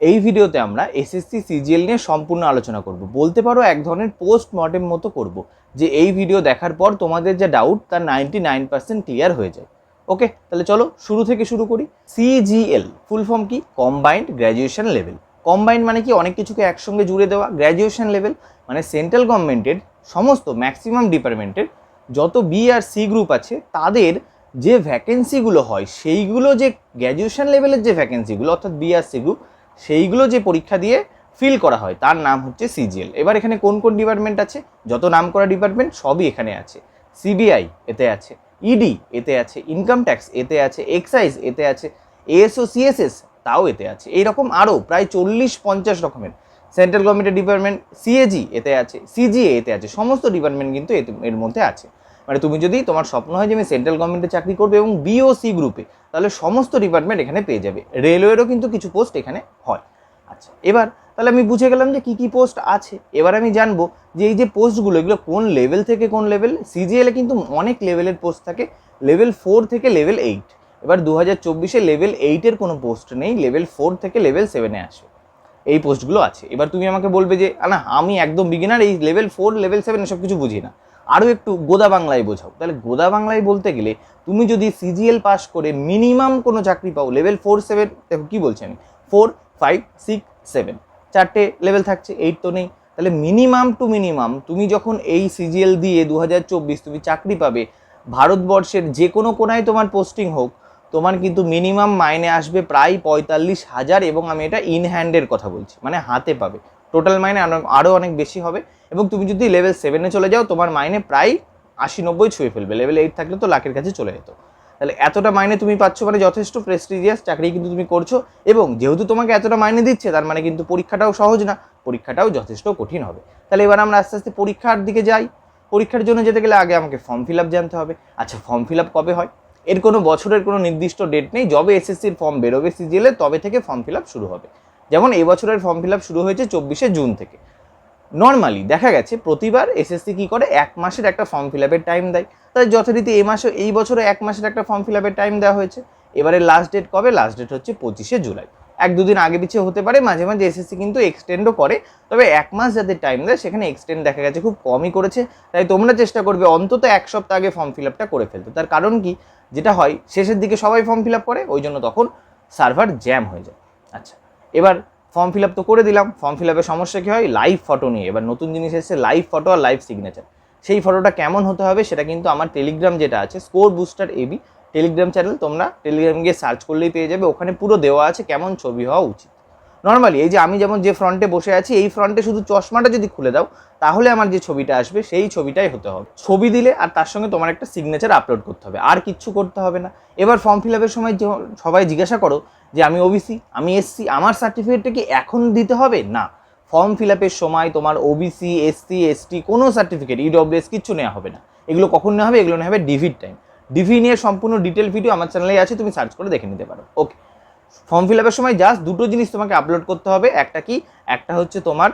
এই ভিডিওতে আমরা এসএসসি সিজিএল নিয়ে সম্পূর্ণ আলোচনা করব। বলতে পারো এক ধরনের পোস্ট মর্টেম মতো করব, যে এই ভিডিও দেখার পর তোমাদের যে ডাউট তার নাইনটি নাইন পার্সেন্ট ক্লিয়ার হয়ে যায়। ওকে তাহলে চলো শুরু থেকে শুরু করি। সিজিএল ফুল ফর্ম কি? কম্বাইন্ড গ্র্যাজুয়েশন লেভেল কম্বাইন্ড মানে কি? অনেক কিছুকে একসঙ্গে জুড়ে দেওয়া। গ্র্যাজুয়েশন লেভেল মানে সেন্ট্রাল গভর্নমেন্টের সমস্ত ম্যাক্সিমাম ডিপার্টমেন্টের যত বি আর সি গ্রুপ আছে, তাদের যে ভ্যাকেন্সিগুলো হয়, সেইগুলো যে গ্র্যাজুয়েশন লেভেলের যে ভ্যাকেন্সিগুলো অর্থাৎ বি আর সি গ্রুপ সেইগুলো যে পরীক্ষা দিয়ে ফিল করা হয়, তার নাম হচ্ছে সিজিএল এবার এখানে কোন কোন ডিপার্টমেন্ট আছে? যত নাম করা ডিপার্টমেন্ট সবই এখানে আছে। সিবিআই এতে আছে ইডি এতে আছে ইনকাম ট্যাক্স এতে আছে এক্সাইজ এতে আছে এএসও সিএসএস তাও এতে আছে। এইরকম আরও প্রায় চল্লিশ পঞ্চাশ রকমের। সেন্ট্রাল গভর্নমেন্টের ডিপার্টমেন্ট সিএজি এতে আছে সিজিএ এতে আছে, সমস্ত ডিপার্টমেন্ট কিন্তু এর মধ্যে আছে। মানে তুমি যদি তোমার স্বপ্ন হয় যে আমি সেন্ট্রাল গভর্নমেন্টে চাকরি করবে এবং বিওসি গ্রুপে তাহলে সমস্ত ডিপার্টমেন্ট এখানে পেয়ে যাবে। রেলওয়েরও কিন্তু কিছু পোস্ট এখানে হয়। আচ্ছা এবার তাহলে আমি বুঝে গেলাম যে কী কী পোস্ট আছে। এবার আমি জানব যে এই যে পোস্টগুলো এগুলো কোন লেভেল থেকে কোন লেভেল সিজিএলে কিন্তু অনেক লেভেলের পোস্ট থাকে। লেভেল ফোর থেকে লেভেল এইট এবার দু হাজার চব্বিশে লেভেল এইটের কোনো পোস্ট নেই। লেভেল ফোর থেকে লেভেল সেভেনে আসে এই পোস্টগুলো আছে। এবার তুমি আমাকে বলবে যে না আমি একদম বিগিনার এই লেভেল ফোর লেভেল সেভেন এসব কিছু বুঝি না। আরও একটু গোদা বাংলায় বোঝাও। তাহলে গোদা বাংলায় বলতে গেলে তুমি যদি সিজিএল পাস করে মিনিমাম কোনো চাকরি পাও লেভেল ফোর সেভেন দেখো কী বলছি আমি ফোর ফাইভ সিক্স সেভেন চারটে লেভেল থাকছে এইট তো নেই। তাহলে মিনিমাম টু মিনিমাম তুমি যখন এই সিজিএল দিয়ে দু হাজার চব্বিশ তুমি চাকরি পাবে, ভারতবর্ষের যে কোনো কোনায় তোমার পোস্টিং হোক, তোমার কিন্তু মিনিমাম মাইনে আসবে প্রায় পঁয়তাল্লিশ হাজার এবং আমি এটা ইন হ্যান্ডের কথা বলছি মানে হাতে পাবে। টোটাল মাইনে আরও অনেক বেশি হবে। এবং তুমি যদি লেভেল সেভেনে চলে যাও, তোমার মাইনে প্রায় আশি নব্বই ছুঁয়ে ফেলবে। লেভেল এইট থাকলে তো লাখের কাছে চলে যেত। তাহলে এতটা মাইনে তুমি পাচ্ছ মানে যথেষ্ট প্রেস্টিজিয়াস চাকরি কিন্তু তুমি করছ। এবং যেহেতু তোমাকে এতটা মাইনে দিচ্ছে, তার মানে কিন্তু পরীক্ষাটাও সহজ না, পরীক্ষাটাও যথেষ্ট কঠিন হবে। তাহলে এবার আমরা আস্তে আস্তে পরীক্ষার দিকে যাই। পরীক্ষার জন্য যেতে গেলে আগে আমাকে ফর্ম ফিল আপ জানতে হবে। আচ্ছা ফর্ম ফিল আপ কবে হয়? এর কোনো বছরের কোনো নির্দিষ্ট ডেট নেই। যবে এসএসসির ফর্ম বেরোবে সিজিএলে তবে থেকে ফর্ম ফিল আপ শুরু হবে। যেমন এই বছরের ফর্ম ফিল আপ শুরু হয়েছে চব্বিশে জুন থেকে। নর্মালি দেখা গেছে প্রতিবার এসএসসি কী করে? এক মাসের একটা ফর্ম ফিল আপের টাইম দেয়। তাই যথারীতি এই মাসে, এই বছরে এক মাসের একটা ফর্ম ফিল আপের টাইম দেওয়া হয়েছে। এবারে লাস্ট ডেট কবে? লাস্ট ডেট হচ্ছে পঁচিশে জুলাই। এক দুদিন আগে পিছিয়ে হতে পারে, মাঝে মাঝে এসএসসি কিন্তু এক্সটেন্ডও করে। তবে এক মাস যাদের টাইম দেয়, সেখানে এক্সটেন্ড দেখা গেছে, খুব কমই করেছে। তাই তোমরা চেষ্টা করবে অন্তত এক সপ্তাহ আগে ফর্ম ফিল আপটা করে ফেলতে। তার কারণ কি? যেটা হয়, শেষের দিকে সবাই ফর্ম ফিল আপ করে, ওই জন্য তখন সার্ভার জ্যাম হয়ে যায়। আচ্ছা। এবার ফর্ম ফিল আপ তো করে দিলাম। ফর্ম ফিল আপের সমস্যা কী হয়? লাইভ ফটো নিয়ে। এবার নতুন জিনিস এসেছে লাইভ ফটো আর লাইভ সিগনেচার সেই ফটোটা কেমন হতে হবে সেটা কিন্তু আমার টেলিগ্রাম যেটা আছে score booster AB Telegram channel তোমরা টেলিগ্রাম গিয়ে সার্চ করলেই পেয়ে যাবে। ওখানে পুরো দেওয়া আছে কেমন ছবি হওয়া উচিত। নর্মালি এই যে আমি যেমন যে ফ্রন্টে বসে আছি, এই ফ্রন্টে শুধু চশমাটা যদি খুলে দাও, তাহলে আমার যে ছবিটা আসবে, সেই ছবিটাই হতে হবে। ছবি দিলে আর তার সঙ্গে তোমার একটা সিগনেচার আপলোড করতে হবে। আর কিচ্ছু করতে হবে না। এবার ফর্ম ফিল আপের সময় সবাই জিজ্ঞাসা করো যে, আমি ওবিসি আমি এসসি আমার সার্টিফিকেটটা কি এখন দিতে হবে? না। ফর্ম ফিল আপের সময় তোমার ওবিসি এসসি এসটি কোনো সার্টিফিকেট ইডব্লিউএস কিচ্ছু নেওয়া হবে না। এগুলো কখন নেওয়া হবে? এগুলো নেওয়া হবে ডিভির টাইম ডিভি নিয়ে সম্পূর্ণ ডিটেল ভিডিও আমার চ্যানেলে আছে, তুমি সার্চ করে দেখে নিতে পারো। ওকে ফর্ম ফিল আপের সময় জাস্ট দুটো জিনিস তোমাকে আপলোড করতে হবে, একটা কি? একটা হচ্ছে তোমার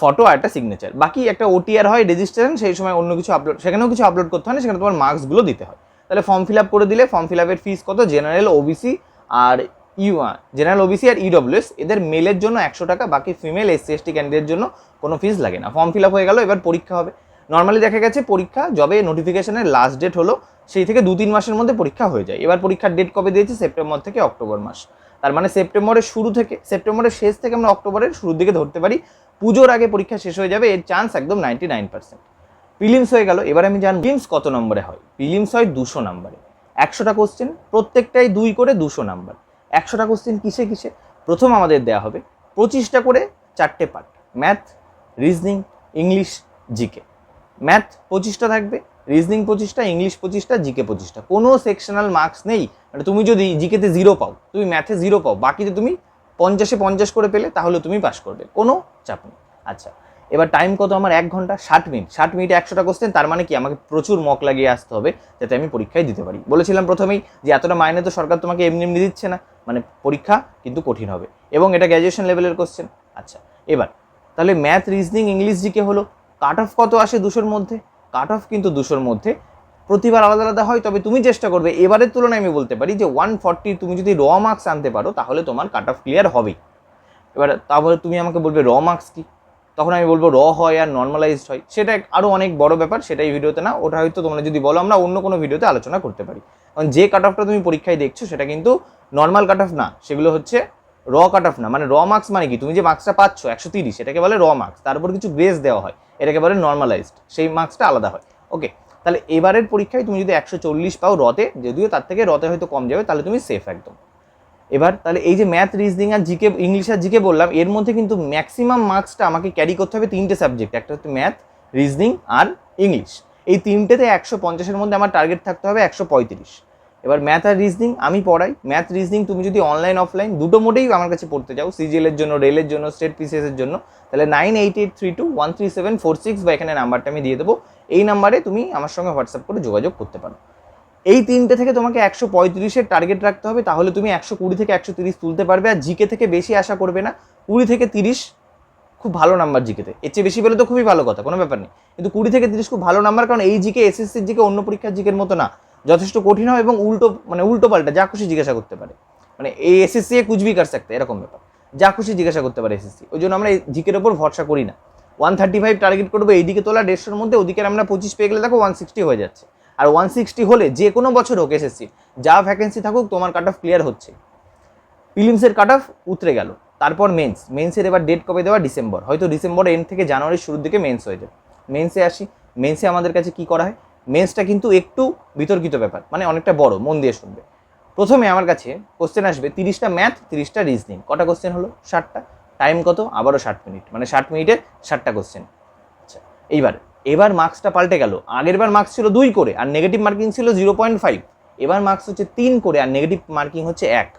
ফটো আর একটা সিগনেচার বাকি একটা ওটিআর হয় রেজিস্ট্রেশন সেই সময় অন্য কিছু আপলোড সেখানেও কিছু আপলোড করতে হয় না, সেখানে তোমার মার্কসগুলো দিতে হয়। তাহলে ফর্ম ফিল আপ করে দিলে ফর্ম ফিল আপের ফিস কত? জেনারেল ওবিসি আর ইউ জেনারেল ওবিসি আর ইডব্লিউএস এদের মেলের জন্য একশো টাকা, বাকি ফিমেল এসসি এসটি ক্যান্ডিডেটের জন্য কোনো ফিস লাগে না। ফর্ম ফিল আপ হয়ে গেল, এবার পরীক্ষা হবে। নর্মালি দেখা গেছে, পরীক্ষা যবে নোটিফিকেশনের লাস্ট ডেট হলো সেই থেকে দু তিন মাসের মধ্যে পরীক্ষা হয়ে যায়। এবার পরীক্ষার ডেট কবে দিয়েছে? সেপ্টেম্বর থেকে অক্টোবর মাস। তার মানে সেপ্টেম্বরের শুরু থেকে, সেপ্টেম্বরের শেষ থেকে আমরা অক্টোবরের শুরুর দিকে ধরতে পারি। পুজোর আগে পরীক্ষা শেষ হয়ে যাবে, এর চান্স একদম নাইনটি নাইন পার্সেন্ট প্রিলিমস হয়ে গেল। এবার আমি জানি প্রিলিমস কত নম্বরে হয়? প্রিলিমস হয় দুশো নম্বরে। একশোটা কোশ্চেন প্রত্যেকটাই দুই করে দুশো নাম্বার একশোটা কোশ্চেন কিসে কিসে? প্রথম আমাদের দেওয়া হবে পঁচিশটা করে চারটে part math reasoning English GK math পঁচিশটা থাকবে রিজনিং পঁচিশটা ইংলিশ পঁচিশটা জিকে পঁচিশটা। কোনো সেকশনাল মার্কস নেই। মানে তুমি যদি জিকেতে জিরো পাও, তুমি ম্যাথে জিরো পাও, বাকিতে তুমি পঞ্চাশে পঞ্চাশ করে পেলে, তাহলে তুমি পাস করবে। কোনো চাপ নেই। আচ্ছা এবার টাইম কত আমার? এক ঘণ্টা, ষাট মিনিট ষাট মিনিটে একশোটা কোশ্চেন তার মানে কি? আমাকে প্রচুর মক লাগিয়ে আসতে হবে, যাতে আমি পরীক্ষায় দিতে পারি। বলেছিলাম প্রথমেই যে এতটা মাইনে তো সরকার তোমাকে এমনি এমনি দিচ্ছে না। মানে পরীক্ষা কিন্তু কঠিন হবে। এবং এটা গ্র্যাজুয়েশন লেভেলের কোশ্চেন আচ্ছা এবার, তাহলে ম্যাথ রিজনিং ইংলিশ জিকে হলো। কাট অফ কত আসে দুশোর মধ্যে? কাট অফ কিন্তু দুশোর মধ্যে। প্রতিবার আলাদা আলাদা হয়, তবে তুমি চেষ্টা করবে। এবারের তুলনায় আমি বলতে পারি যে ওয়ান ফর্টি তুমি যদি র মার্কস আনতে পারো, তাহলে তোমার কাট অফ ক্লিয়ার হবেই এবার তাহলে তুমি আমাকে বলবে র মার্কস কি? তখন আমি বলব র হয় আর নর্মালাইজড হয়। সেটা আরও অনেক বড় ব্যাপার সেটাই ভিডিওতে না, ওটা হয়তো তোমরা যদি বলো, আমরা অন্য কোনো ভিডিওতে আলোচনা করতে পারি। কারণ যে কাট অফটা তুমি পরীক্ষায় দেখছ, সেটা কিন্তু নর্মাল কাট অফ না। সেগুলো হচ্ছে র কাট অফ না মানে র মার্কস মানে কি? তুমি যে মার্কসটা পাচ্ছ, একশো তিরিশ, এটাকে বলে র মার্কস তার উপর কিছু গ্রেস দেওয়া হয়, এটাকে বলে নর্মালাইজড সেই মার্কসটা আলাদা হয় ওকে তাহলে এবারের পরীক্ষায় তুমি যদি একশো চল্লিশ পাও রতে যদিও তার থেকে রতে হয়তো কম যাবে, তাহলে তুমি সেফ একদম। এবার তাহলে এই যে ম্যাথ রিজনিং আর জিকে ইংলিশ আর জিকে বললাম, এর মধ্যে কিন্তু ম্যাক্সিমাম মার্কসটা আমাকে ক্যারি করতে হবে তিনটে সাবজেক্ট একটা হচ্ছে ম্যাথ রিজনিং আর ইংলিশ এই তিনটেতে একশো পঞ্চাশের মধ্যে আমার টার্গেট থাকতে হবে একশো পঁয়ত্রিশ। এবার ম্যাথ আর রিজনিং আমি পড়াই। ম্যাথ রিজনিং তুমি যদি অনলাইন অফলাইন দুটো মোডেই আমার কাছে পড়তে যাও সিজিএলের জন্য রেলের জন্য স্টেট পিসিএসের জন্য, তাহলে nine eight eight three two one three seven four six বা এখানে নাম্বারটা আমি দিয়ে দেবো। এই নাম্বারে তুমি আমার সঙ্গে হোয়াটসঅ্যাপ করে যোগাযোগ করতে পারো। এই তিনটে থেকে তোমাকে একশো পঁয়ত্রিশের টার্গেট রাখতে হবে, তাহলে তুমি একশো কুড়ি থেকে একশো তিরিশ তুলতে পারবে, আর জিকে থেকে বেশি আশা করবে না। কুড়ি থেকে তিরিশ খুব ভালো নাম্বার জিকেতে এর চেয়ে বেশি পেলে তো খুবই ভালো কথা, কোনো ব্যাপার নেই। কিন্তু কুড়ি থেকে তিরিশ খুব ভালো নাম্বার কারণ এই জিকে এসএসসির জিকে, অন্য পরীক্ষার জিকের মতো না। যথেষ্ট কঠিন হয় এবং উল্টো মানে উল্টো পাল্টা, যা খুশি জিজ্ঞাসা করতে পারে। মানে এই এসএসসি এ কুচবি কার সাকতে এরকম ব্যাপার। যা খুশি জিজ্ঞাসা করতে পারে এসএসসি ওই জন্য আমরা জিকের ওপর ভরসা করি না। ওয়ান থার্টি ফাইভ টার্গেট করব, এইদিকে তোলা দেড়শোর মধ্যে ওদিকে আমরা পঁচিশ পেয়ে গেলে দেখো ওয়ান সিক্সটি হয়ে যাচ্ছে। আর ওয়ান সিক্সটি হলে যে কোনো বছর হোক এসএসসি যা ভ্যাকেন্সি থাকুক, তোমার কাট অফ ক্লিয়ার হচ্ছে। প্রিলিমসের কাট অফ উতরে গেল। তারপর মেন্স মেন্সের এবার ডেট কবে দেওয়া? ডিসেম্বর হয়তো ডিসেম্বর এন্ড থেকে জানুয়ারির শুরুর দিকে মেন্স হয়ে যাবে। মেন্সে আসি। মেন্সে আমাদের কাছে কি করা হয়? মেন্সটা কিন্তু একটু বিতর্কিত ব্যাপার মানে অনেকটা বড়, মন দিয়ে শুনবে। প্রথমে আমার কাছে কোশ্চেন আসবে, তিরিশটা ম্যাথ তিরিশটা রিজনিং কটা কোশ্চেন হলো? ষাটটা। টাইম কত? আবারও ষাট মিনিট মানে ষাট মিনিটে ষাটটা কোশ্চেন আচ্ছা এইবার, এবার মার্কসটা পাল্টে গেল। আগের বার মার্কস ছিল দুই করে, আর নেগেটিভ মার্কিং ছিল জিরো পয়েন্ট ফাইভ এবার মার্কস হচ্ছে তিন করে, আর নেগেটিভ মার্কিং হচ্ছে এক।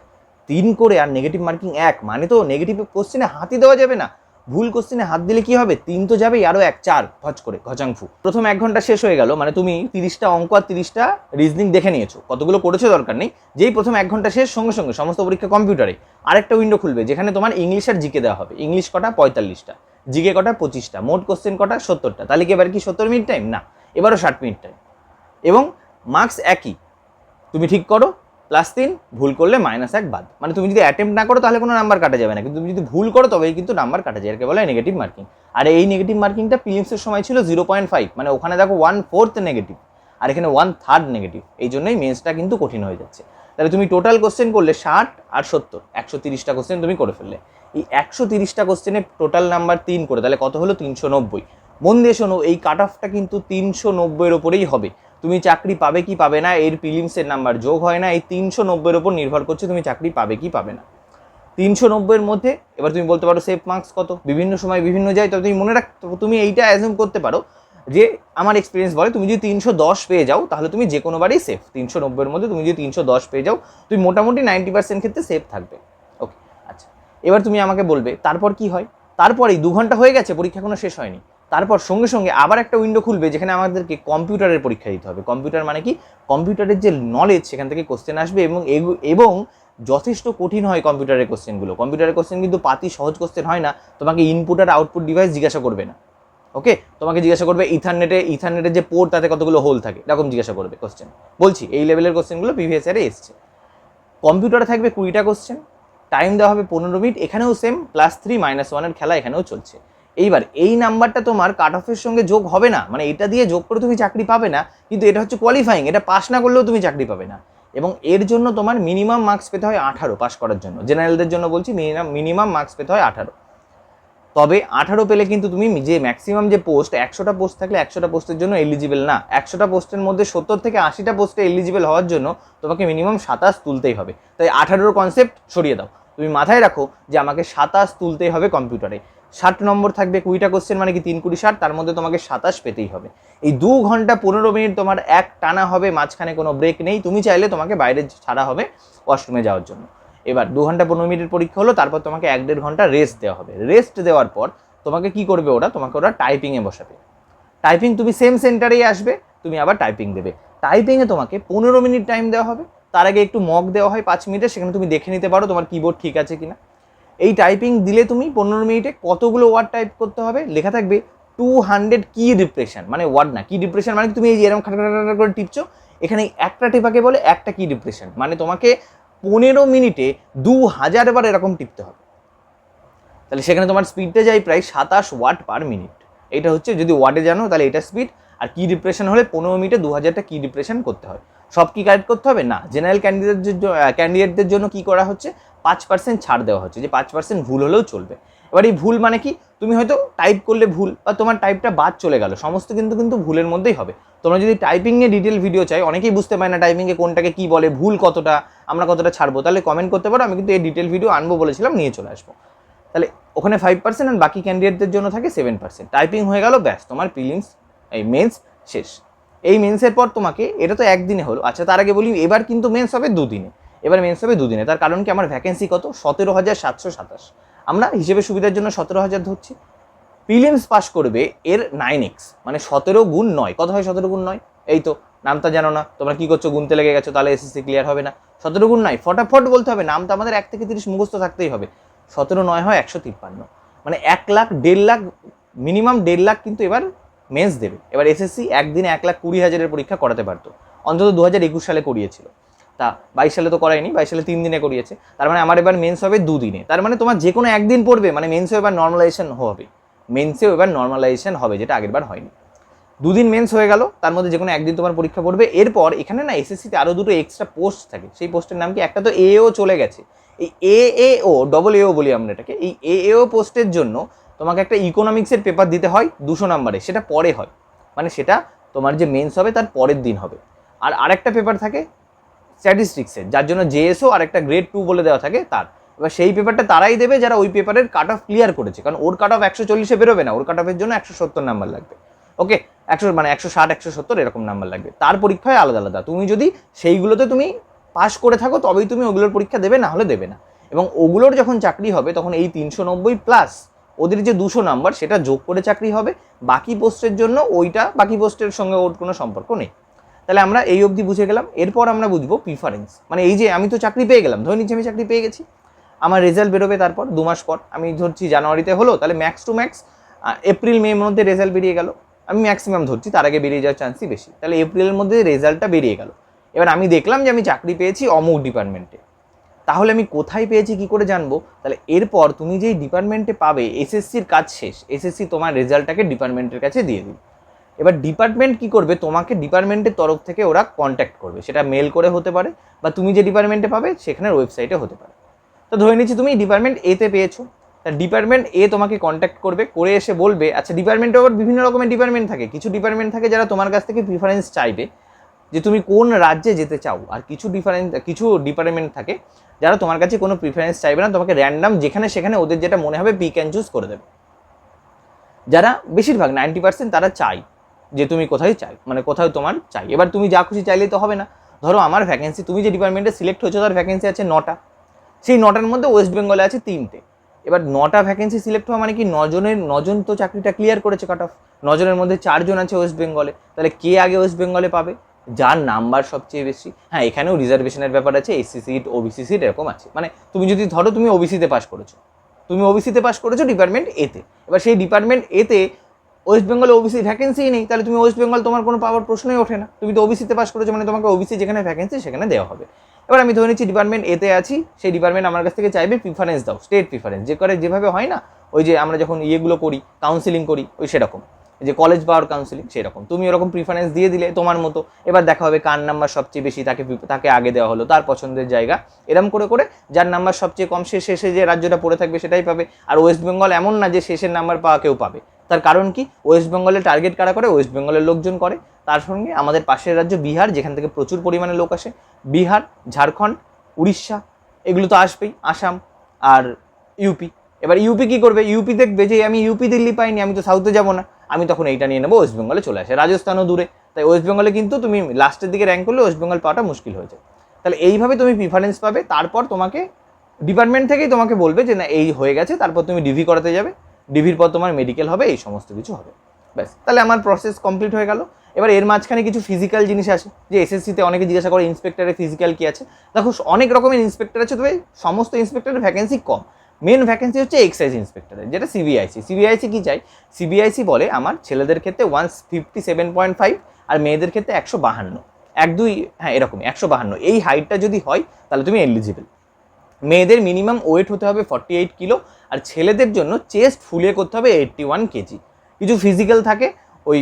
তিন করে, আর নেগেটিভ মার্কিং এক। মানে তো নেগেটিভ কোশ্চেনে হাতি দেওয়া যাবে না। ভুল কোশ্চেনে হাত দিলে কি হবে? তিন তো যাবেই আরও এক, চার হজ করে ঘচাংফু প্রথম এক ঘণ্টা শেষ হয়ে গেল মানে তুমি তিরিশটা অঙ্ক আর তিরিশটা রিজনিং দেখে নিয়েছো। কতগুলো করেছ দরকার নেই। যেই প্রথম এক ঘণ্টা শেষ, সঙ্গে সঙ্গে সমস্ত পরীক্ষা কম্পিউটারে আরেকটা উইন্ডো খুলবে, যেখানে তোমার ইংলিশ আর জিকে দেওয়া হবে। ইংলিশ কটা? পঁয়তাল্লিশটা। জিকে কটা? পঁচিশটা। মোট কোশ্চেন কটা? সত্তরটা। তাহলে কি এবার কি সত্তর মিনিট টাইম না। এবারও ষাট মিনিট টাইম এবং মার্কস একই। তুমি ঠিক করো প্লাস তিন, ভুল করলে মাইনাস এক বাদ। মানে তুমি যদি অ্যাটেম্প না করো, তাহলে কোনো নাম্বার কাটা যাবে না। কিন্তু তুমি যদি ভুল করো, তবেই কিন্তু নাম্বার কাটা যায়। এরকে বলে নেগেটিভ মার্কিং আর এই নেগেটিভ মার্কিংটা প্রিলিমসের সময় ছিল জিরো পয়েন্ট ফাইভ মানে ওখানে দেখো ওয়ান ফোর্থ নেগেটিভ আর এখানে ওয়ান থার্ড নেগেটিভ এই জন্যই মেন্সটা কিন্তু কঠিন হয়ে যাচ্ছে। তাহলে তুমি টোটাল কোশ্চেন করলে ষাট আর সত্তর। একশো তিরিশটা কোশ্চেন তুমি করে ফেললে। এই একশো তিরিশটা কোশ্চেনে টোটাল নাম্বার তিন করে। তাহলে কত হলো? তিনশো নব্বই। মন দিয়ে শোনো, এই কাট অফটা কিন্তু তিনশো নব্বইয়ের ওপরেই হবে। তুমি চাকরি পাবে কি পাবে না, এর প্রিলিমসের নাম্বার যোগ হয় না, এই তিনশো নব্বইয়ের ওপর নির্ভর করছে তুমি চাকরি পাবে কি পাবে না। তিনশো নব্বইয়ের মধ্যে, এবার তুমি বলতে পারো সেফ মার্কস কত, বিভিন্ন সময় বিভিন্ন যায়, তবে তুমি মনে রাখ তুমি এইটা অ্যাজুম করতে পারো যে আমার এক্সপিরিয়েন্স বলে তুমি যদি তিনশো দশ পেয়ে যাও, তাহলে তুমি যে কোনোবারই সেফ তিনশো নব্বইয়ের মধ্যে তুমি যদি তিনশো দশ পেয়ে যাও, তুমি মোটামুটি নাইনটি পার্সেন্ট ক্ষেত্রে সেফ থাকবে। ওকে আচ্ছা। এবার তুমি আমাকে বলবে, তারপর কি হয়? তারপরেই দু ঘণ্টা হয়ে গেছে, পরীক্ষা কোনো শেষ হয়নি। তারপর সঙ্গে সঙ্গে আবার একটা উইন্ডো খুলবে যেখানে আমাদেরকে কম্পিউটারের পরীক্ষা দিতে হবে। কম্পিউটার মানে কি? কম্পিউটারের যে নলেজ সেখান থেকে কোশ্চেন আসবে এবং এবং যথেষ্ট কঠিন হয় কম্পিউটারের কোশ্চেনগুলো কম্পিউটারের কোশ্চেন কিন্তু পাতি সহজ কোশ্চেন হয় না। তোমাকে ইনপুট আর আউটপুট ডিভাইস জিজ্ঞাসা করবে না। ওকে তোমাকে জিজ্ঞাসা করবে ইথারনেটে ইথারনেটের যে পোর্ট তাতে কতগুলো হোল থাকে, এরকম জিজ্ঞাসা করবে কোশ্চেন বলছি, এই লেভেলের কোশ্চেনগুলো প্রিভিয়াস ইয়ারে এসছে। কম্পিউটারে থাকবে কুড়িটা কোশ্চেন টাইম দেওয়া হবে পনেরো মিনিট এখানেও সেম প্লাস থ্রি মাইনাস ওয়ানের খেলা এখানেও চলছে। এইবার এই নাম্বারটা তোমার কাট অফের সঙ্গে যোগ হবে না। মানে এটা দিয়ে যোগ করে তুমি চাকরি পাবে না, কিন্তু এটা হচ্ছে কোয়ালিফাইং এটা পাস না করলেও তুমি চাকরি পাবে না। এবং এর জন্য তোমার মিনিমাম মার্কস পেতে হয় আঠারো পাস করার জন্য। জেনারেলদের জন্য বলছি মিনিমাম মিনিমাম মার্কস পেতে হয় আঠারো। তবে আঠারো পেলে কিন্তু তুমি যে ম্যাক্সিমাম যে পোস্ট একশোটা পোস্ট থাকলে একশোটা পোস্টের জন্য এলিজিবল না। একশোটা পোস্টের মধ্যে সত্তর থেকে আশিটা পোস্টে এলিজিবল হওয়ার জন্য তোমাকে মিনিমাম সাতাশ তুলতেই হবে। তাই আঠারোর কনসেপ্ট সরিয়ে দাও। তুমি মাথায় রাখো যে আমাকে সাতাশ তুলতেই হবে কম্পিউটারে ষাট নম্বর থাকবে কুড়িটা কোশ্চেন মানে কি তিন কুড়ি ষাট? তার মধ্যে তোমাকে সাতাশ পেতেই হবে। এই দু ঘণ্টা পনেরো মিনিট তোমার এক টানা হবে, মাঝখানে কোনো ব্রেক নেই। তুমি চাইলে তোমাকে বাইরে ছাড়া হবে ওয়াশরুমে যাওয়ার জন্য। এবার দু ঘণ্টা পনেরো মিনিটের পরীক্ষা হলো, তারপর তোমাকে এক দেড় ঘণ্টা রেস্ট দেওয়া হবে। রেস্ট দেওয়ার পর তোমাকে কি করবে ওরা? তোমাকে ওরা টাইপিংয়ে বসাবে। টাইপিং তুমি সেম সেন্টারেই আসবে, তুমি আবার টাইপিং দেবে। টাইপিংয়ে তোমাকে পনেরো মিনিট টাইম দেওয়া হবে। তার আগে একটু মক দেওয়া হয় পাঁচ মিনিটে, সেখানে তুমি দেখে নিতে পারো তোমার কিবোর্ড ঠিক আছে কিনা। এই টাইপিং দিলে তুমি পনেরো মিনিটে কতগুলো ওয়ার্ড টাইপ করতে হবে? লেখা থাকবে টু হান্ড্রেড কি ডিপ্রেশন মানে ওয়ার্ড না কি ডিপ্রেশন মানে তুমি এই এরকম খাটা করে টিপছো, এখানে একটা টিপাকে বলে একটা কি ডিপ্রেশন মানে তোমাকে পনেরো মিনিটে দু হাজার বার এরকম টিপতে হবে। তাহলে সেখানে তোমার স্পিডটা যায় প্রায় সাতাশ ওয়াট পার মিনিট এটা হচ্ছে যদি ওয়াটে জানো, তাহলে এটা স্পিড আর কি ডিপ্রেশন হলে পনেরো মিনিটে দু হাজারটা কি ডিপ্রেশন করতে হয়। সব কি কারেক্ট করতে হবে? না জেনারেল ক্যান্ডিডেটদের ক্যান্ডিডেটদের জন্য কি করা হচ্ছে? পাঁচ পার্সেন্ট ছাড় দেওয়া হচ্ছে, যে পাঁচ পার্সেন্ট ভুল হলেও চলবে। এবার এই ভুল মানে কি? তুমি হয়তো টাইপ করলে ভুল বা তোমার টাইপটা বাদ চলে গেল, সমস্ত কিন্তু কিন্তু ভুলের মধ্যেই হবে। তোমরা যদি টাইপিংয়ে ডিটেল ভিডিও চাই, অনেকেই বুঝতে পারে না টাইপিংয়ে কোনটাকে কী বলে, ভুল কতটা, আমরা কতটা ছাড়বো। তাহলে কমেন্ট করতে পারো, আমি কিন্তু এই ডিটেল ভিডিও আনব বলেছিলাম, নিয়ে চলে আসব। তাহলে ওখানে ফাইভ পার্সেন্ট আর বাকি ক্যান্ডিডেটদের জন্য থাকে সেভেন পার্সেন্ট টাইপিং হয়ে গেল, ব্যাস, তোমার প্রিলিমস এই মেন্স শেষ। এই মেন্সের পর তোমাকে, এটা তো একদিনে হলো। আচ্ছা তার আগে বলি, এবার কিন্তু মেন্স হবে দুদিনে। এবার মেন্স হবে দুদিনে। তার কারণ কি? আমার ভ্যাকেন্সি কত? সতেরো হাজার সাতশো সাতাশ। আমরা হিসেবে সুবিধার জন্য সতেরো হাজার ধরছি। প্রিলিমস পাস করবে এর নাইন এক্স মানে সতেরো গুণ নয়। কত হয় সতেরো গুণ নয়? এই তো, নামটা জানো না। তোমরা কী করছ? গুনতে লেগে গেছো, তাহলে এসএসসি ক্লিয়ার হবে না। সতেরো গুণ নয়, ফটাফট বলতে হবে নামটা আমাদের এক থেকে তিরিশ মুখস্থ থাকতেই হবে। সতেরো নয় হয় একশো তিপ্পান্ন। মানে এক লাখ, দেড় লাখ মিনিমাম দেড় লাখ কিন্তু এবার মেন্স দেবে। এবার এসএসসি একদিনে এক লাখ কুড়ি হাজারের পরীক্ষা করাতে পারতো। অন্তত দু হাজার একুশ সালে করিয়েছিল। তা বাইশ সালে তো করায়নি, বাইশ সালে তিন দিনে করিয়েছে। তার মানে আমার এবার মেন্স হবে দুদিনে। তার মানে তোমার যে কোনো একদিন পড়বে মানে মেন্সেও এবার নর্মালাইজেশন হবে। মেন্সেও এবার নর্মালাইজেশন হবে, যেটা আগের বার হয়নি। দুদিন মেন্স হয়ে গেল, তার মধ্যে যে কোনো একদিন তোমার পরীক্ষা পড়বে। এরপর এখানে না এসএসসিতে আরও দুটো এক্সট্রা পোস্ট থাকে। সেই পোস্টের নাম কি? একটা তো এও চলে গেছে। এই এ এ ও ডবল এও বলি আমরা এটাকে। এই এ এও পোস্টের জন্য তোমাকে একটা ইকোনমিক্সের পেপার দিতে হয় দুশো নাম্বারে। সেটা পরে হয়। মানে সেটা তোমার যে মেন্স হবে, তার পরের দিন হবে। আর আরেকটা পেপার থাকে স্ট্যাটিস্টিক্সের যার জন্য জেএসও আর একটা গ্রেড টু বলে দেওয়া থাকে তার। এবার সেই পেপারটা তারাই দেবে যারা ওই পেপারের কাট অফ ক্লিয়ার করেছে। কারণ ওর কাট অফ একশো চল্লিশে বেরোবে না, ওর কাট অফের জন্য একশো সত্তর নাম্বার লাগবে। ওকে একশো মানে একশো ষাট, একশো সত্তর এরকম নাম্বার লাগবে। তার পরীক্ষায় আলাদা আলাদা। তুমি যদি সেইগুলোতে তুমি পাস করে থাকো, তবেই তুমি ওগুলোর পরীক্ষা দেবে, না হলে দেবে না। এবং ওগুলোর যখন চাকরি হবে, তখন এই তিনশো নব্বই প্লাস ওদের যে দুশো নাম্বার সেটা যোগ করে চাকরি হবে। বাকি পোস্টের জন্য ওইটা, বাকি পোস্টের সঙ্গে ওর কোনো সম্পর্ক নেই। তাহলে আমরা এই অবধি বুঝে গেলাম, এরপর আমরা বুঝব প্রিফারেন্স মানে এই যে আমি তো চাকরি পেয়ে গেলাম, ধরে নিচ্ছি আমি চাকরি পেয়ে গেছি। আমার রেজাল্ট বেরোবে তারপর দু মাস পর। আমি ধরছি জানুয়ারিতে হলো, তাহলে max to max April May মধ্যে রেজাল্ট বেরিয়ে গেল। আমি ম্যাক্সিমাম ধরছি, তার আগে বেরিয়ে যাওয়ার চান্সই বেশি। তাহলে এপ্রিলের মধ্যে রেজাল্টটা বেরিয়ে গেল। এবার আমি দেখলাম যে আমি চাকরি পেয়েছি অমুক ডিপার্টমেন্টে তাহলে আমি কোথায় পেয়েছি, কি করে জানব? তাহলে এরপর তুমি যেই ডিপার্টমেন্টে পাবে এসএসসির কাজ শেষ। এসএসসি তোমার রেজাল্টটাকে ডিপার্টমেন্টের কাছে দিয়ে দিবে। এবার ডিপার্টমেন্ট কি করবে? তোমাকে ডিপার্টমেন্টের তরফ থেকে ওরা কন্ট্যাক্ট করবে। সেটা মেল করে হতে পারে বা তুমি যে ডিপার্টমেন্টে পাবে সেখানের ওয়েবসাইটে হতে পারে। তো ধরে নিচ্ছি তুমি ডিপার্টমেন্ট এতে পেয়েছ। তা ডিপার্টমেন্ট এ তোমাকে কন্ট্যাক্ট করবে, করে এসে বলবে আচ্ছা ডিপার্টমেন্টে আবার বিভিন্ন রকমের ডিপার্টমেন্ট থাকে। কিছু ডিপার্টমেন্ট থাকে যারা তোমার কাছ থেকে প্রিফারেন্স চাইবে যে তুমি কোন রাজ্যে যেতে চাও। আর কিছু ডিফারেন্স কিছু ডিপার্টমেন্ট থাকে যারা তোমার কাছে কোনো প্রিফারেন্স চাইবে না। তোমাকে র্যান্ডাম যেখানে সেখানে ওদের যেটা মনে হবে পিক অ্যান্ড চুজ করে দেবে। যারা বেশিরভাগ নাইনটি পার্সেন্ট তারা চাই যে তুমি কোথায় চাই মানে কোথায় তোমার চাই। এবার তুমি যা খুশি চাইলেই তো হবে না। ধরো আমার ভ্যাকেন্সি তুমি যে ডিপার্টমেন্টে সিলেক্ট হয়েছো, তার ভ্যাকেন্সি আছে নটা। সেই নটার মধ্যে ওয়েস্ট বেঙ্গলে আছে তিনটে। এবার নটা ভ্যাকেন্সি সিলেক্ট হওয়া মানে কি? নজনের, নজন তো চাকরিটা ক্লিয়ার করেছে কাট অফ নজনের মধ্যে চারজন আছে ওয়েস্ট বেঙ্গলে তাহলে কে আগে ওয়েস্ট বেঙ্গলে পাবে? যার নাম্বার সবচেয়ে বেশি। হ্যাঁ এখানেও রিজার্ভেশনের ব্যাপার আছে এসসি সিট ওবিসি সিট এরকম আছে। মানে তুমি যদি ধরো তুমি ওবিসিতে পাস করেছ। তুমি ওবিসিতে পাস করেছ ডিপার্টমেন্ট এতে এবার সেই ডিপার্টমেন্ট এতে ওয়েস্ট বেঙ্গলে ওবিসি ভ্যাকেন্সি নেই, তাহলে তুমি ওয়েস্ট বেঙ্গল তোমার কোনো পাওয়ার প্রশ্নই ওঠে না। তুমি তো ওবিসিতে পাস করেছ মানে তোমাকে ওবিসি যেখানে ভ্যাকেন্সি সেখানে দেওয়া হবে। এবার আমি ধরে নিচ্ছি ডিপার্টমেন্ট এতে আছি, সেই ডিপার্টমেন্ট আমার কাছ থেকে চাইবে প্রিফারেন্স দাও স্টেট প্রিফারেন্স যে করে যেভাবে হয় না, ওই যে আমরা যখন ইয়েগুলো করি কাউন্সিলিং করি, ওই সেরকম। যে কলেজ পাওয়ার কাউন্সিলিং সেরকম। তুমি ওরকম প্রিফারেন্স দিয়ে দিলে তোমার মতো, এবার দেখা হবে কার নাম্বার সবচেয়ে বেশি তাকে তাকে আগে দেওয়া হলো, তার পছন্দের জায়গা। এরম করে করে যার নাম্বার সবচেয়ে কম, সে শেষে যে রাজ্যটা পড়ে থাকবে সেটাই পাবে। আর ওয়েস্ট বেঙ্গল এমন না যে শেষের নাম্বার পাওয়া কেউ পাবে। তার কারণ কি? ওয়েস্ট বেঙ্গলে টার্গেট কারা করে? ওয়েস্ট বেঙ্গলের লোকজন করে। তার সঙ্গে আমাদের পাশের রাজ্য বিহার, যেখান থেকে প্রচুর পরিমাণে লোক আসে। বিহার, ঝাড়খণ্ড, উড়িষ্যা, এগুলো তো আসবেই, আসাম আর ইউপি এবার ইউপি কি করবে? ইউপি দেখবে যে আমি ইউপি দিল্লি পাইনি, আমি তো সাউথে যাব না। আমি তখন এইটা নিয়ে নেব ওয়েস্ট বেঙ্গলে চলে আসে। রাজস্থানও দূরে। তাই ওয়েস্ট বেঙ্গলে কিন্তু তুমি লাস্টের দিকে র্যাঙ্ক করলে ওয়েস্ট বেঙ্গল পাওয়াটা মুশকিল হয়ে যায়। তাহলে এইভাবে তুমি প্রিফারেন্স পাবে। তারপর তোমাকে ডিপার্টমেন্ট থেকেই তোমাকে বলবে যে না, এই হয়ে গেছে, তারপর তুমি ডিভি করাতে যাবে। ডিভির পর তোমার মেডিকেল হবে, এই সমস্ত কিছু হবে। ব্যাস, তাহলে আমার প্রসেস কমপ্লিট হয়ে গেল। এবার এর মাঝখানে কিছু ফিজিক্যাল জিনিস আছে যে এসএসসিতে অনেকে জিজ্ঞাসা করে ইন্সপেক্টরের ফিজিক্যাল কী আছে? দেখো, অনেক রকমের ইন্সপেক্টর আছে, তবে সমস্ত ইন্সপেক্টরের ভ্যাকেন্সি কম। মেন ভ্যাকেন্সি হচ্ছে এক্সাইজ ইন্সপেক্টরের যেটা সিবিআইসি সিবিআইসি কি চাই? সিবিআইসি বলে আমার ছেলেদের ক্ষেত্রে one fifty seven point five আর মেয়েদের ক্ষেত্রে একশো বাহান্ন। এক দুই হ্যাঁ এরকমই, একশো বাহান্ন। এই হাইটটা যদি হয়, তাহলে তুমি এলিজিবল মেয়েদের মিনিমাম ওয়েট হতে হবে ফর্টি এইট কিলো আর ছেলেদের জন্য চেস্ট ফুলিয়ে করতে হবে এইট্টি ওয়ান কেজি। কিছু ফিজিক্যাল থাকে, ওই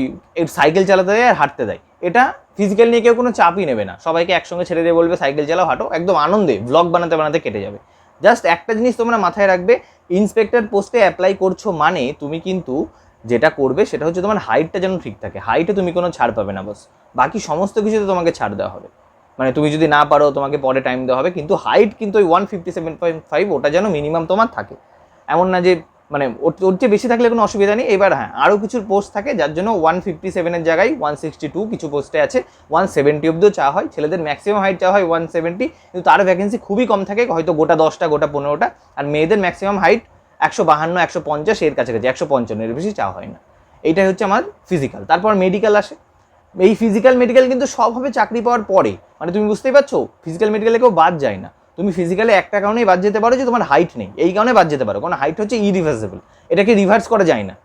সাইকেল চালাতে দেয় আর হাঁটতে দেয়। এটা ফিজিক্যাল নিয়ে কেউ কোনো চাপই নেবে না। সবাইকে একসঙ্গে ছেড়ে দিয়ে বলবে সাইকেল চালাও, হাঁটো। একদম আনন্দে ব্লগ বানাতে বানাতে কেটে যাবে। জাস্ট একটা জিনিস তোমরা মাথায় রাখবে ইন্সপেক্টর পোস্টে অ্যাপ্লাই করছ মানে তুমি কিন্তু যেটা করবে সেটা হচ্ছে তোমার হাইটটা যেন ঠিক থাকে। হাইটে তুমি কোনো ছাড় পাবে না, বস। বাকি সমস্ত কিছুতে তোমাকে ছাড় দেওয়া হবে। মানে তুমি যদি না পারো তোমাকে পরে টাইম দেওয়া হবে, কিন্তু হাইট কিন্তু ওই one fifty seven point five ওটা যেন মিনিমাম তোমার থাকে। এমন না যে মানে ওর চেয়ে বেশি থাকলে কোনো অসুবিধা নেই। এবার হ্যাঁ আরও কিছু পোস্ট থাকে, যার জন্য ওয়ান ফিফটি সেভেনের জায়গায় ওয়ান সিক্সটি টু কিছু পোস্টে আছে। ওয়ান সেভেন্টি অব্দিও চাওয়া হয়, ছেলেদের ম্যাক্সিমাম হাইট চাওয়া হয় ওয়ান সেভেন্টি কিন্তু তার ভ্যাকেন্সি খুবই কম থাকে, হয়তো গোটা দশটা, গোটা পনেরোটা, আর মেয়েদের ম্যাক্সিমাম হাইট একশো বাহান্ন, একশো পঞ্চাশ, এর কাছাকাছি, একশো পঞ্চান্নের বেশি চাওয়া হয় না। এইটাই হচ্ছে আমার ফিজিক্যাল তারপর মেডিকেল আসে। এই ফিজিক্যাল মেডিকেল কিন্তু সব হবে চাকরি পাওয়ার পরে। মানে তুমি বুঝতেই পারছ? ফিজিক্যাল মেডিকেলে কেউ বাদ যায় না। তুমি ফিজিক্যালে একটা কারণেই বাদ যেতে পারো যে তোমার হাইট নেই। এই কারণে বাদ যেতে পারো। কারণ হাইট হচ্ছে ইরিভার্সেবল এটাকে রিভার্স করা যায় না।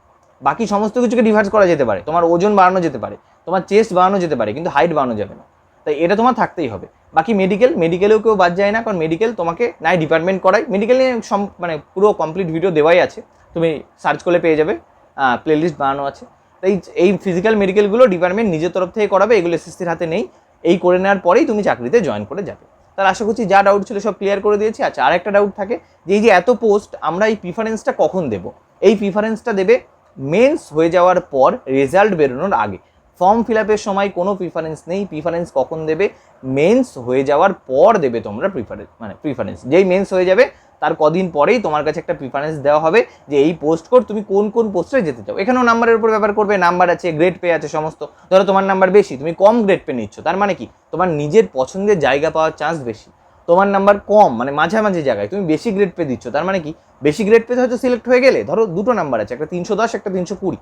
বাকি সমস্ত কিছুকে রিভার্স করা যেতে পারে। তোমার ওজন বাড়ানো যেতে পারে। তোমার চেস্ট বাড়ানো যেতে পারে, কিন্তু হাইট বাড়ানো যাবে না। তাই এটা তোমার থাকতেই হবে। বাকি মেডিকেল মেডিকেলেও কেউ বাদ যায় না। কারণ মেডিকেল তোমাকে নাই ডিপার্টমেন্ট করায়। মেডিকেল নিয়ে সম মানে পুরো কমপ্লিট ভিডিও দেওয়াই আছে। তুমি সার্চ করলে পেয়ে যাবে। প্লেলিস্ট বানানো আছে। তাই এই ফিজিক্যাল মেডিকেলগুলো ডিপার্টমেন্ট নিজের তরফ থেকে করাবে, এগুলো এসএসসির হাতে নেই। এই করে নেওয়ার পরেই তুমি চাকরিতে জয়েন করে যাবে। তার আশা করছি যা ডাউট ছিল সব ক্লিয়ার করে দিয়েছি। আচ্ছা আরেকটা ডাউট থাকে যে এই যে এত পোস্ট আমরা এই প্রিফারেন্সটা কখন দেব? এই প্রিফারেন্সটা দেবে মেন্স হয়ে যাওয়ার পর রেজাল্ট বেরোনোর আগে। ফর্ম ফিল আপের সময় কোনো প্রিফারেন্স নেই। প্রিফারেন্স কখন দেবে? মেন্স হয়ে যাওয়ার পর দেবে তোমরা প্রিফারেন্স মানে প্রিফারেন্স যেই মেন্স হয়ে যাবে তার কদিন পরেই তোমার কাছে একটা প্রিফারেন্স দেওয়া হবে যে এই পোস্ট কোড তুমি কোন কোন পোস্টে যেতে চাও। এখানেও নাম্বারের উপর ব্যাপার করবে, নাম্বার আছে গ্রেড পে আছে সমস্ত। ধরো তোমার নাম্বার বেশি, তুমি কম গ্রেড পে নিচ্ছ, তার মানে কি? তোমার নিজের পছন্দের জায়গা পাওয়ার চান্স বেশি। তোমার নাম্বার কম মানে মাঝামাঝি জায়গায় তুমি বেশি গ্রেড পে দিচ্ছ, তার মানে কি? বেশি গ্রেড পেতে হয়তো সিলেক্ট হয়ে গেলে, ধরো দুটো নাম্বার আছে, একটা তিনশো দশ, একটা তিনশো কুড়ি।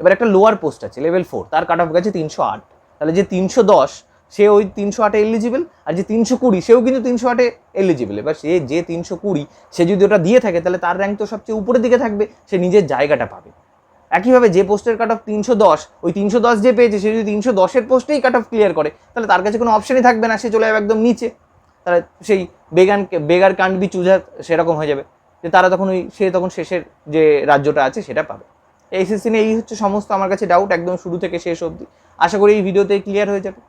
এবার একটা লোয়ার পোস্ট আছে লেভেল ফোর তার কাট অফ গেছে তিনশো আট। তাহলে যে তিনশো দশ সে ওই তিনশো আটে এলিজিবল আর যে তিনশো কুড়ি, সেও কিন্তু তিনশো আটে এলিজিবল এবার সে যে তিনশো কুড়ি, সে যদি ওটা দিয়ে থাকে, তাহলে তার র্যাঙ্ক তো সবচেয়ে উপরের দিকে থাকবে, সে নিজের জায়গাটা পাবে। একইভাবে যে পোস্টের কাট অফ তিনশো দশ, ওই তিনশো দশ যে পেয়েছে, সে যদি তিনশো দশের পোস্টেই কাট অফ ক্লিয়ার করে, তাহলে তার কাছে কোনো অপশনই থাকবে না, সে চলে যাবে একদম নিচে। তাহলে সেই বেগান বেগার কান্ড বি চুজার সেরকম হয়ে যাবে। যে তারা তখন ওই, সে তখন শেষের যে রাজ্যটা আছে, সেটা পাবে। এসএসসি নিয়ে এই হচ্ছে সমস্ত আমার কাছে ডাউট একদম শুরু থেকে শেষ অবধি। আশা করি এই ভিডিওতে ক্লিয়ার হয়ে যাবে।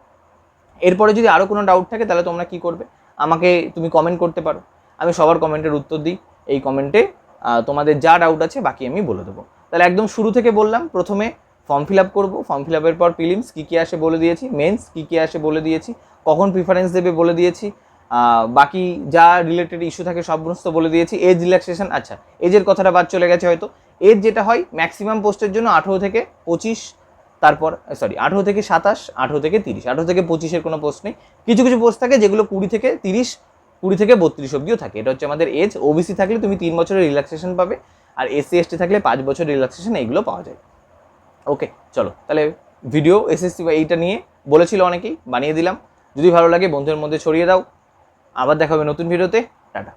এরপরে যদি আরও কোনো ডাউট থাকে, তাহলে তোমরা কি করবে? আমাকে তুমি কমেন্ট করতে পারো। আমি সবার কমেন্টের উত্তর দিই। এই কমেন্টে তোমাদের যা ডাউট আছে, বাকি আমি বলে দেবো। তাহলে একদম শুরু থেকে বললাম, প্রথমে ফর্ম ফিল আপ করব। ফর্ম ফিল আপের পর প্রিলিমস কী কী আসে বলে দিয়েছি। মেন্স কী কী আসে বলে দিয়েছি। কখন প্রিফারেন্স দেবে বলে দিয়েছি। বাকি যা রিলেটেড ইস্যু থাকে সমস্ত বলে দিয়েছি। এজ রিল্যাক্সেশন আচ্ছা এজের কথাটা বাদ চলে গেছে হয়তো। এজ যেটা হয় ম্যাক্সিমাম পোস্টের জন্য আঠেরো থেকে পঁচিশ তারপর সরি আঠেরো থেকে সাতাশ, আঠেরো থেকে তিরিশ, আঠেরো থেকে পঁচিশের কোনো পোস্ট নেই। কিছু কিছু পোস্ট থাকে যেগুলো কুড়ি থেকে তিরিশ, কুড়ি থেকে বত্রিশ অব্দিও থাকে। এটা হচ্ছে আমাদের এজ ওবিসি থাকলে তুমি তিন বছরের রিল্যাক্সেশন পাবে। আর এসসি এসটি থাকলে পাঁচ বছর রিল্যাক্সেশন এইগুলো পাওয়া যায়। ওকে চলো, তাহলে ভিডিও এসএসসি বা এইটা নিয়ে বলেছিল অনেকেই, বানিয়ে দিলাম। যদি ভালো লাগে বন্ধুদের মধ্যে ছড়িয়ে দাও। আবার দেখা হবে নতুন ভিডিওতে টাটা।